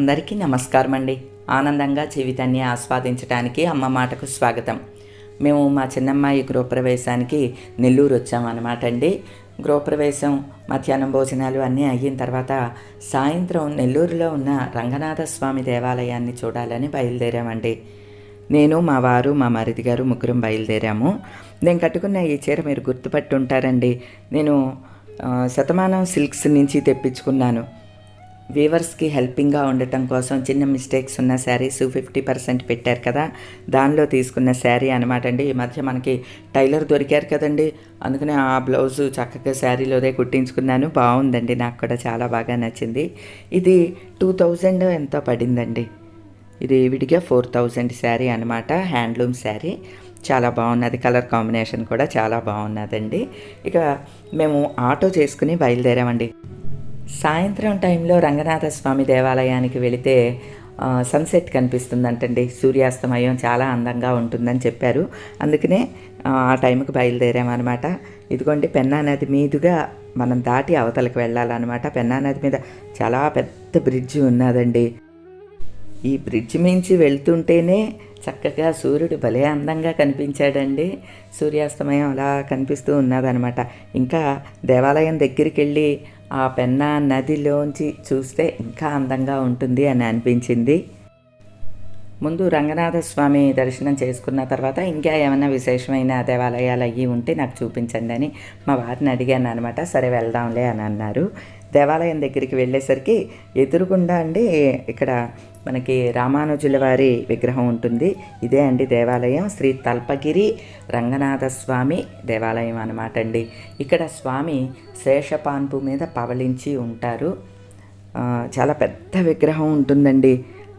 అందరికీ నమస్కారం అండి ఆనందంగా జీవితాన్ని ఆస్వాదించడానికి అమ్మ మాటకు స్వాగతం. మేము మా చిన్నమ్మాయి గృహప్రవేశానికి నెల్లూరు వచ్చామన్నమాట అండి. గృహప్రవేశం మధ్యాహ్నం భోజనాలు అన్నీ అయిన తర్వాత సాయంత్రం నెల్లూరులో ఉన్న రంగనాథ స్వామి దేవాలయాన్ని చూడాలని బయలుదేరామండి. నేను మా వారు మా మరిది గారు ముగ్గురం బయలుదేరాము. నేను కట్టుకున్న ఈ చీర మీరు గుర్తుపట్టు ఉంటారండి. నేను శతమానం సిల్క్స్ నుంచి తెప్పించుకున్నాను. వీవర్స్కి హెల్పింగ్గా ఉండటం కోసం చిన్న మిస్టేక్స్ ఉన్న శారీస్ ఫిఫ్టీ పర్సెంట్ పెట్టారు కదా దానిలో తీసుకున్న శారీ అనమాట అండి. ఈ మధ్య మనకి టైలర్ దొరికారు కదండి. అందుకనే ఆ బ్లౌజు చక్కగా శారీలోదే కుట్టించుకున్నాను. బాగుందండి నాకు కూడా చాలా బాగా నచ్చింది. ఇది టూ థౌజండ్ ఎంతో పడిందండి. ఇది విడిగా ఫోర్ థౌజండ్ శారీ అనమాట హ్యాండ్లూమ్ శారీ. చాలా బాగున్నది కలర్ కాంబినేషన్ కూడా చాలా బాగున్నదండి. ఇక మేము ఆటో చేసుకుని బయలుదేరామండి. సాయంత్రం టైంలో రంగనాథ స్వామి దేవాలయానికి వెళితే సన్సెట్ కనిపిస్తుందంటండి. సూర్యాస్తమయం చాలా అందంగా ఉంటుందని చెప్పారు. అందుకనే ఆ ఆ టైంకి బయలుదేరామన్నమాట. ఇదిగోండి పెన్నా నది మీదుగా మనం దాటి అవతలకు వెళ్ళాలన్నమాట. పెన్నా నది మీద చాలా పెద్ద బ్రిడ్జ్ ఉన్నదండి. ఈ బ్రిడ్జ్ మించి వెళ్తుంటేనే చక్కగా సూర్యుడు భలే అందంగా కనిపించాడండి. సూర్యాస్తమయం అలా కనిపిస్తూ ఉన్నదనమాట ఇంకా దేవాలయం దగ్గరికి వెళ్ళి ఆ పెన్న నదిలోంచి చూస్తే ఇంకా అందంగా ఉంటుంది అని అనిపించింది. ముందు రంగనాథ స్వామి దర్శనం చేసుకున్న తర్వాత ఇంకా ఏమైనా విశేషమైన దేవాలయాలు అయ్యి ఉంటే నాకు చూపించండి అని మా వారిని అడిగాను అనమాట సరే వెళ్దాంలే అని అన్నారు. దేవాలయం దగ్గరికి వెళ్ళేసరికి ఎదురుగుండా అండి ఇక్కడ మనకి రామానుజుల వారి విగ్రహం ఉంటుంది. ఇదే అండి దేవాలయం. శ్రీ తల్పగిరి రంగనాథ స్వామి దేవాలయం అనమాట అండి. ఇక్కడ స్వామి శేషపాన్పు మీద పవళించి ఉంటారు. చాలా పెద్ద విగ్రహం ఉంటుందండి.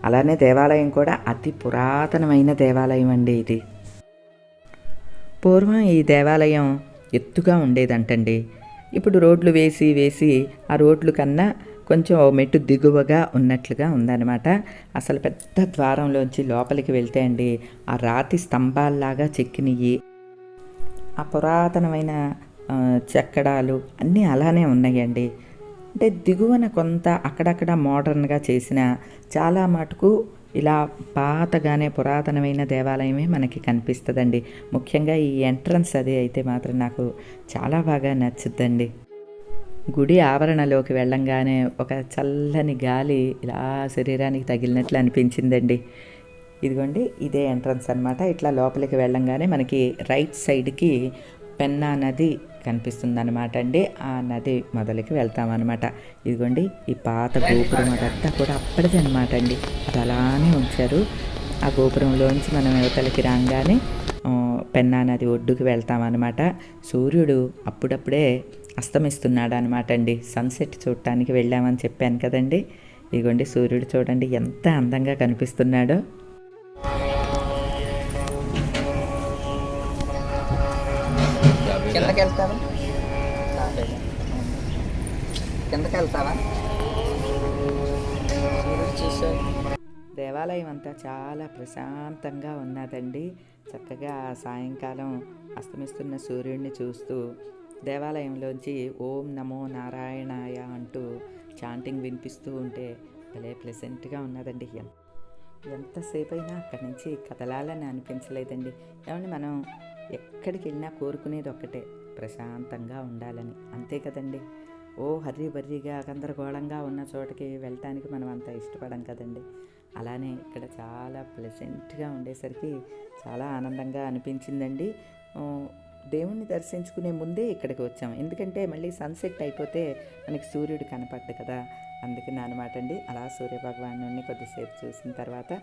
అలానే దేవాలయం కూడా అతి పురాతనమైన దేవాలయం అండి ఇది. పూర్వం ఈ దేవాలయం ఎత్తుగా ఉండేదంటండి. ఇప్పుడు రోడ్లు వేసి వేసి ఆ రోడ్లు కన్నా కొంచెం మెట్టు దిగువగా ఉన్నట్లుగా ఉందన్నమాట. అసలు పెద్ద ద్వారంలోంచి లోపలికి వెళ్తే అండి ఆ రాతి స్తంభాల్లాగా చెక్కినవి ఆ పురాతనమైన చెక్కడాలు అన్నీ అలానే ఉన్నాయండి. అంటే దిగువన కొంత అక్కడక్కడ మోడర్న్గా చేసిన చాలా మటుకు ఇలా పాతగానే పురాతనమైన దేవాలయమే మనకి కనిపిస్తుందండి. ముఖ్యంగా ఈ ఎంట్రన్స్ అది అయితే మాత్రం నాకు చాలా బాగా నచ్చుద్దండి. గుడి ఆవరణలోకి వెళ్ళంగానే ఒక చల్లని గాలి ఇలా శరీరానికి తగిలినట్లు అనిపించిందండి. ఇదిగోండి ఇదే ఎంట్రన్స్ అన్నమాట. ఇట్లా లోపలికి వెళ్ళంగానే మనకి రైట్ సైడ్కి పెన్నా నది కనిపిస్తుంది అనమాట అండి. ఆ నది మొదలకి వెళ్తామన్నమాట. ఇదిగోండి ఈ పాత గోపురం అదంతా కూడా అప్పటిది అనమాట అండి. అది అలానే ఉంచారు. ఆ గోపురంలోంచి మనం యువతలకి రాగానే పెన్నా నది ఒడ్డుకి వెళ్తామన్నమాట. సూర్యుడు అప్పుడప్పుడే అస్తమిస్తున్నాడు అనమాట అండి. సన్సెట్ చూడటానికి వెళ్ళామని చెప్పాను కదండి. ఇదిగోండి సూర్యుడు చూడండి ఎంత అందంగా కనిపిస్తున్నాడో. కిందకి వెళ్తావా కిందకి వెళ్తావా దేవాలయం అంతా చాలా ప్రశాంతంగా ఉన్నదండి. చక్కగా సాయంకాలం అస్తమిస్తున్న సూర్యుడిని చూస్తూ దేవాలయంలోంచి ఓం నమో నారాయణాయ అంటూ చాంటింగ్ వినిపిస్తూ ఉంటే భలే ప్లెజెంట్గా ఉన్నదండి. ఎంతసేపు అయినా అక్కడి నుంచి కదలాలని అనిపించలేదండి. ఏమండి మనం ఎక్కడికి వెళ్ళినా కోరుకునేది ఒక్కటే ప్రశాంతంగా ఉండాలని. అంతే కదండి. ఓ హర్రీ బర్రీగా గందరగోళంగా ఉన్న చోటకి వెళ్ళటానికి మనం అంత ఇష్టపడం కదండి. అలానే ఇక్కడ చాలా ప్లెజెంట్గా ఉండేసరికి చాలా ఆనందంగా అనిపించిందండి. దేవుణ్ణి దర్శించుకునే ముందే ఇక్కడికి వచ్చాం. ఎందుకంటే మళ్ళీ సన్సెట్ అయిపోతే మనకి సూర్యుడు కనపడ్డు కదా. అందుకని అనమాట అండి. అలా సూర్య భగవాను కొద్దిసేపు చూసిన తర్వాత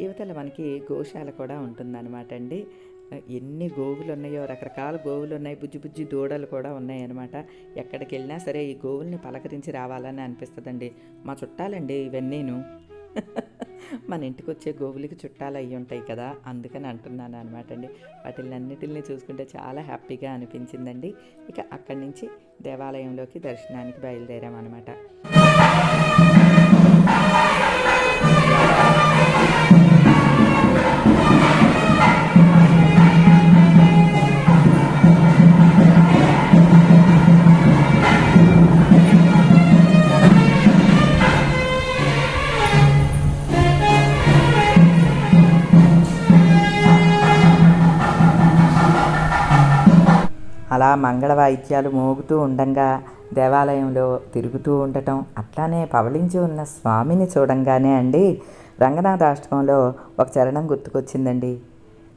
యువతల మనకి గోశాల కూడా ఉంటుందన్నమాట అండి. ఎన్ని గోవులు ఉన్నాయో రకరకాల గోవులు ఉన్నాయి బుజ్జి బుజ్జి దూడలు కూడా ఉన్నాయి అనమాట ఎక్కడికి వెళ్ళినా సరే ఈ గోవుల్ని పలకరించి రావాలని అనిపిస్తుందండి. మా చుట్టాలండి ఇవన్నీను. మన ఇంటికి వచ్చే గోవులకి చుట్టాలు అయ్యి ఉంటాయి కదా అందుకని అంటున్నాను అనమాట అండి వాటిని అన్నిటిని చూసుకుంటే చాలా హ్యాపీగా అనిపించిందండి. ఇక అక్కడి నుంచి దేవాలయంలోకి దర్శనానికి బయలుదేరామన్నమాట. ఆ మంగళ వాయిద్యాలు మోగుతూ ఉండంగా దేవాలయంలో తిరుగుతూ ఉండటం అట్లానే పవళించి ఉన్న స్వామిని చూడంగానే అండి రంగనాథాష్టకంలో ఒక చరణం గుర్తుకొచ్చిందండి.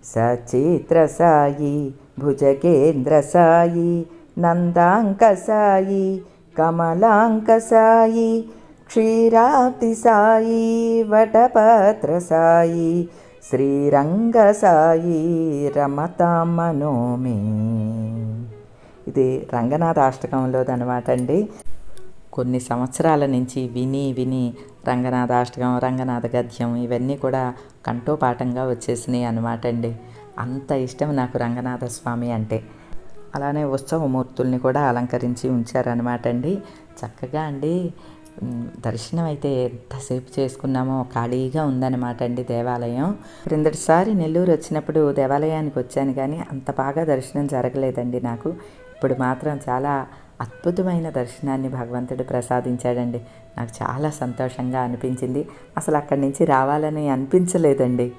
సచిత్ర సాయి భుజగేంద్ర సాయి నందాంక సాయి కమలాంక సాయి క్షీరాతి సాయి వటపత్ర సాయి శ్రీరంగ సాయి రమతాం మనోమే ఇది అనమాట అండి. కొన్ని సంవత్సరాల నుంచి విని విని రంగనాథాష్టకం రంగనాథ గద్యం ఇవన్నీ కూడా కంఠోపాఠంగా వచ్చేసినాయి అనమాట అండి. అంత ఇష్టం నాకు రంగనాథ స్వామి అంటే. అలానే ఉత్సవమూర్తుల్ని కూడా అలంకరించి ఉంచారనమాట అండి. చక్కగా అండి దర్శనం అయితే ఎంతసేపు చేసుకున్నామో ఖాళీగా ఉందన్నమాట అండి దేవాలయం. క్రిందటిసారి నెల్లూరు వచ్చినప్పుడు దేవాలయానికి వచ్చాను కానీ అంత బాగా దర్శనం జరగలేదండి నాకు. ఇప్పుడు మాత్రం చాలా అద్భుతమైన దర్శనాన్ని భగవంతుడు ప్రసాదించాడండి. నాకు చాలా సంతోషంగా అనిపించింది. అసలు అక్కడి నుంచి రావాలని అనిపించలేదండి.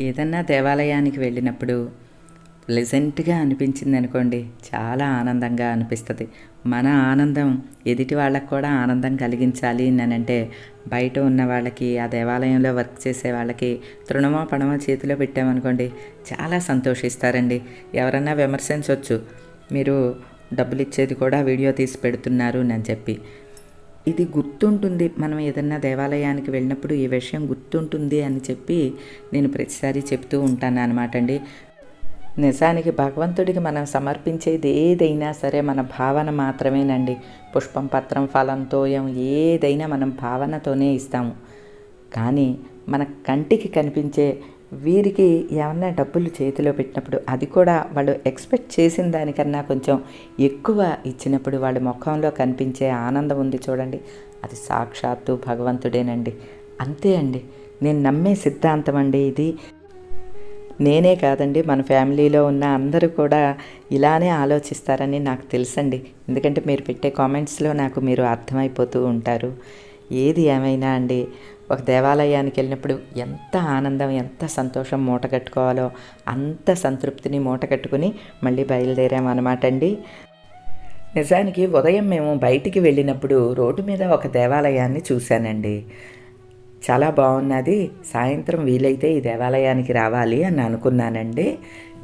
ఏదన్నా దేవాలయానికి వెళ్ళినప్పుడు ప్లెజెంట్గా అనిపించింది అనుకోండి చాలా ఆనందంగా అనిపిస్తుంది. మన ఆనందం ఎదుటి వాళ్ళకు కూడా ఆనందం కలిగించాలి అని అంటే బయట ఉన్న వాళ్ళకి ఆ దేవాలయంలో వర్క్ చేసే వాళ్ళకి తృణమో పణమో చేతిలో పెట్టామనుకోండి చాలా సంతోషిస్తారండి. ఎవరన్నా విమర్శించవచ్చు మీరు డబ్బులు ఇచ్చేది కూడా వీడియో తీసి పెడుతున్నారు అని చెప్పి. ఇది గుర్తుంటుంది మనం ఏదన్నా దేవాలయానికి వెళ్ళినప్పుడు ఈ విషయం గుర్తుంటుంది అని చెప్పి నేను ప్రతిసారి చెప్తూ ఉంటాను అనమాట అండి. నిజానికి భగవంతుడికి మనం సమర్పించేది ఏదైనా సరే మన భావన మాత్రమేనండి. పుష్పం పత్రం ఫలం తోయం ఏదైనా మనం భావనతోనే ఇస్తాము. కానీ మన కంటికి కనిపించే వీరికి ఏమన్నా డబ్బులు చేతిలో పెట్టినప్పుడు అది కూడా వాళ్ళు ఎక్స్పెక్ట్ చేసిన దానికన్నా కొంచెం ఎక్కువ ఇచ్చినప్పుడు వాళ్ళ ముఖంలో కనిపించే ఆనందం ఉంది చూడండి. అది సాక్షాత్తు భగవంతుడేనండి. అంతే అండి. నేను నమ్మే సిద్ధాంతం అండి ఇది. నేనే కాదండి మన ఫ్యామిలీలో ఉన్న అందరూ కూడా ఇలానే ఆలోచిస్తారని నాకు తెలుసండి. ఎందుకంటే మీరు పెట్టే కామెంట్స్లో నాకు మీరు అర్థమైపోతూ ఉంటారు. ఏది ఏమైనా అండి ఒక దేవాలయానికి వెళ్ళినప్పుడు ఎంత ఆనందం ఎంత సంతోషం మూట కట్టుకోవాలో అంత సంతృప్తిని మూట కట్టుకుని మళ్ళీ బయలుదేరామన్నమాట అండి. నిజానికి ఉదయం మేము బయటికి వెళ్ళినప్పుడు రోడ్డు మీద ఒక దేవాలయాన్ని చూశానండి. చాలా బాగున్నది. సాయంత్రం వీలైతే ఈ దేవాలయానికి రావాలి అని అనుకున్నానండి.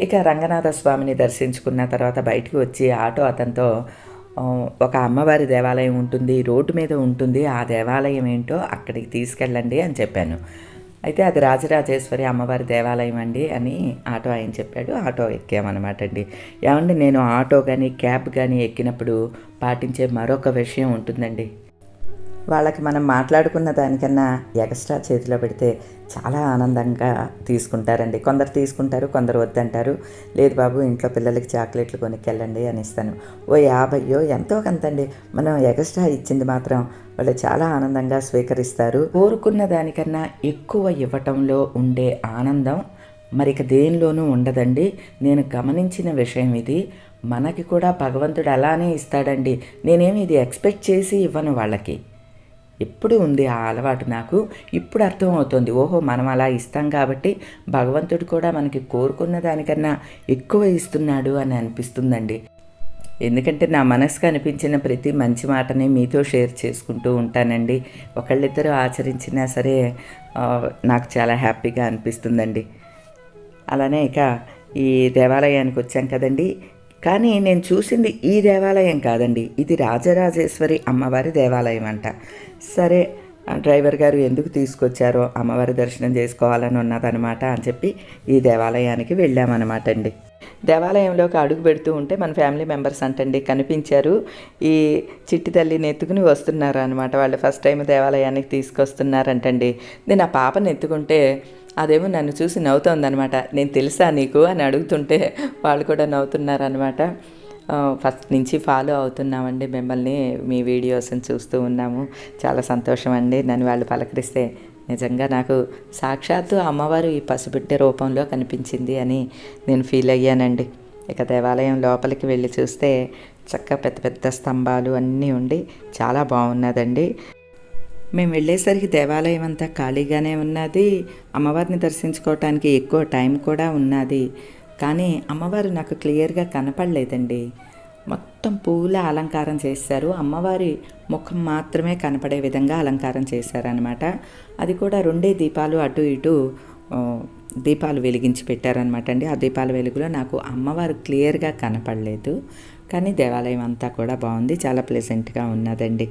ఇక రంగనాథ స్వామిని దర్శించుకున్న తర్వాత బయటకు వచ్చి ఆటో అతనితో ఒక అమ్మవారి దేవాలయం ఉంటుంది రోడ్డు మీద ఉంటుంది ఆ దేవాలయం ఏంటో అక్కడికి తీసుకెళ్ళండి అని చెప్పాను. అయితే అది రాజరాజేశ్వరి అమ్మవారి దేవాలయం అండి అని ఆటో ఆయన చెప్పాడు. ఆటో ఎక్కామన్నమాట అండి ఏమండి నేను ఆటో కానీ క్యాబ్ కానీ ఎక్కినప్పుడు పాటించే మరొక విషయం ఉంటుందండి. వాళ్ళకి మనం మాట్లాడుకున్న దానికన్నా ఎక్స్ట్రా చేతిలో పెడితే చాలా ఆనందంగా తీసుకుంటారండి. కొందరు తీసుకుంటారు కొందరు వద్దంటారు. లేదు బాబు ఇంట్లో పిల్లలకి చాక్లెట్లు కొనుక్కెళ్ళండి అని ఇస్తాను. ఓ యాభయ్యో ఎంతో కొంతండి. మనం ఎక్స్ట్రా ఇచ్చింది మాత్రం వాళ్ళు చాలా ఆనందంగా స్వీకరిస్తారు. కోరుకున్న దానికన్నా ఎక్కువ ఇవ్వటంలో ఉండే ఆనందం మరిక దేనిలోనూ ఉండదండి. నేను గమనించిన విషయం ఇది. మనకి కూడా భగవంతుడు అలానే ఇస్తాడండి. నేనేమి ఇది ఎక్స్పెక్ట్ చేసి ఇవ్వను వాళ్ళకి. ఎప్పుడు ఉంది ఆ అలవాటు నాకు. ఇప్పుడు అర్థమవుతుంది. ఓహో మనం అలా ఇస్తాం కాబట్టి భగవంతుడు కూడా మనకి కోరుకున్న దానికన్నా ఎక్కువ ఇస్తున్నాడు అని అనిపిస్తుందండి. ఎందుకంటే నా మనసుకు అనిపించిన ప్రతి మంచి మాటని మీతో షేర్ చేసుకుంటూ ఉంటానండి. ఒకళ్ళిద్దరూ ఆచరించినా సరే నాకు చాలా హ్యాపీగా అనిపిస్తుందండి. అలానే ఇక ఈ దేవాలయానికి వచ్చాం కదండి. కానీ నేను చూసింది ఈ దేవాలయం కాదండి. ఇది రాజరాజేశ్వరి అమ్మవారి దేవాలయం అంట. సరే డ్రైవర్ గారు ఎందుకు తీసుకొచ్చారో అమ్మవారి దర్శనం చేసుకోవాలని ఉన్నదనమాట అని చెప్పి ఈ దేవాలయానికి వెళ్ళామన్నమాట అండి. దేవాలయంలోకి అడుగు పెడుతూ ఉంటే మన ఫ్యామిలీ మెంబర్స్ అంటండి కనిపించారు. ఈ చిట్టి తల్లిని ఎత్తుకుని వస్తున్నారు అనమాట వాళ్ళు ఫస్ట్ టైం దేవాలయానికి తీసుకొస్తున్నారంటండి. నేను ఆ పాపని ఎత్తుకుంటే అదేమో నన్ను చూసి నవ్వుతోందనమాట నేను తెలుసా నీకు అని అడుగుతుంటే వాళ్ళు కూడా నవ్వుతున్నారనమాట ఫస్ట్ నుంచి ఫాలో అవుతున్నామండి మిమ్మల్ని మీ వీడియోస్ని చూస్తూ ఉన్నాము. చాలా సంతోషం అండి. నన్ను వాళ్ళు పలకరిస్తే నిజంగా నాకు సాక్షాత్తు అమ్మవారు ఈ పసిబిడ్డ రూపంలో కనిపించింది అని నేను ఫీల్ అయ్యానండి. ఇక దేవాలయం లోపలికి వెళ్ళి చూస్తే చక్కగా పెద్ద పెద్ద స్తంభాలు అన్నీ ఉండి చాలా బాగున్నదండి. మేము వెళ్ళేసరికి దేవాలయం అంతా ఖాళీగానే ఉన్నది. అమ్మవారిని దర్శించుకోవటానికి ఎక్కువ టైం కూడా ఉన్నది. కానీ అమ్మవారు నాకు క్లియర్గా కనపడలేదండి. మొత్తం పూల అలంకారం చేశారు. అమ్మవారి ముఖం మాత్రమే కనపడే విధంగా అలంకారం చేశారనమాట అది కూడా రెండే దీపాలు అటు ఇటు దీపాలు వెలిగించి పెట్టారనమాట అండి. ఆ దీపాల వెలుగులో నాకు అమ్మవారు క్లియర్గా కనపడలేదు. కానీ దేవాలయం అంతా కూడా బాగుంది. చాలా ప్లెజెంట్గా ఉన్నదండి.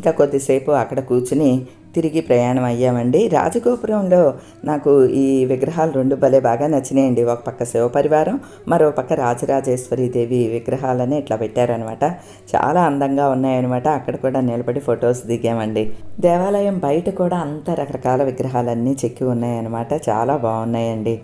ఇంకా కొద్దిసేపు అక్కడ కూర్చుని తిరిగి ప్రయాణం అయ్యామండి. రాజగోపురంలో నాకు ఈ విగ్రహాలు రెండు భలే బాగా నచ్చినాయండి. ఒక పక్క శివపరివారం మరో పక్క రాజరాజేశ్వరి దేవి విగ్రహాలని ఇట్లా పెట్టారనమాట చాలా అందంగా ఉన్నాయన్నమాట. అక్కడ కూడా నిలబడి ఫొటోస్ దిగామండి. దేవాలయం బయట కూడా అంత రకరకాల విగ్రహాలన్నీ చెక్కి ఉన్నాయన్నమాట. చాలా బాగున్నాయండి.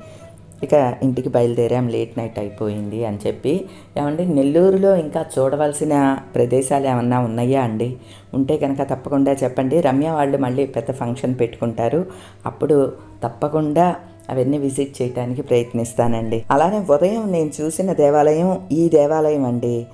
ఇక ఇంటికి బయలుదేరాం లేట్ నైట్ అయిపోయింది అని చెప్పి. ఏమండి నెల్లూరులో ఇంకా చూడవలసిన ప్రదేశాలు ఏమన్నా ఉన్నాయా అండి? ఉంటే కనుక తప్పకుండా చెప్పండి. రమ్య వాళ్ళు మళ్ళీ పెద్ద ఫంక్షన్ పెట్టుకుంటారు. అప్పుడు తప్పకుండా అవన్నీ విజిట్ చేయడానికి ప్రయత్నిస్తానండి. అలానే ఉదయం నేను చూసిన దేవాలయం ఈ దేవాలయం అండి.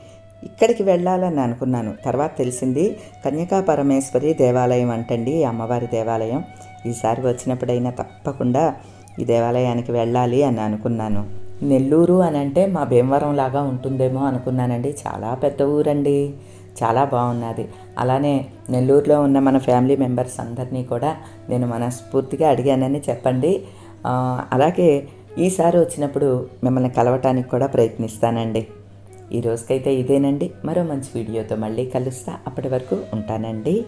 ఇక్కడికి వెళ్ళాలని అనుకున్నాను. తర్వాత తెలిసింది కన్యకా పరమేశ్వరి దేవాలయం అంటండి అమ్మవారి దేవాలయం. ఈసారి వచ్చినప్పుడైనా తప్పకుండా ఈ దేవాలయానికి వెళ్ళాలి అని అనుకున్నాను. నెల్లూరు అని అంటే మా భీమవరం లాగా ఉంటుందేమో అనుకున్నానండి. చాలా పెద్ద ఊరండి. చాలా బాగున్నది. అలానే నెల్లూరులో ఉన్న మన ఫ్యామిలీ మెంబర్స్ అందరినీ కూడా నేను మనస్ఫూర్తిగా అడిగానని చెప్పండి. అలాగే ఈసారి వచ్చినప్పుడు మిమ్మల్ని కలవటానికి కూడా ప్రయత్నిస్తానండి. ఈ రోజుకైతే ఇదేనండి. మరో మంచి వీడియోతో మళ్ళీ కలుస్తా. అప్పటి వరకు ఉంటానండి.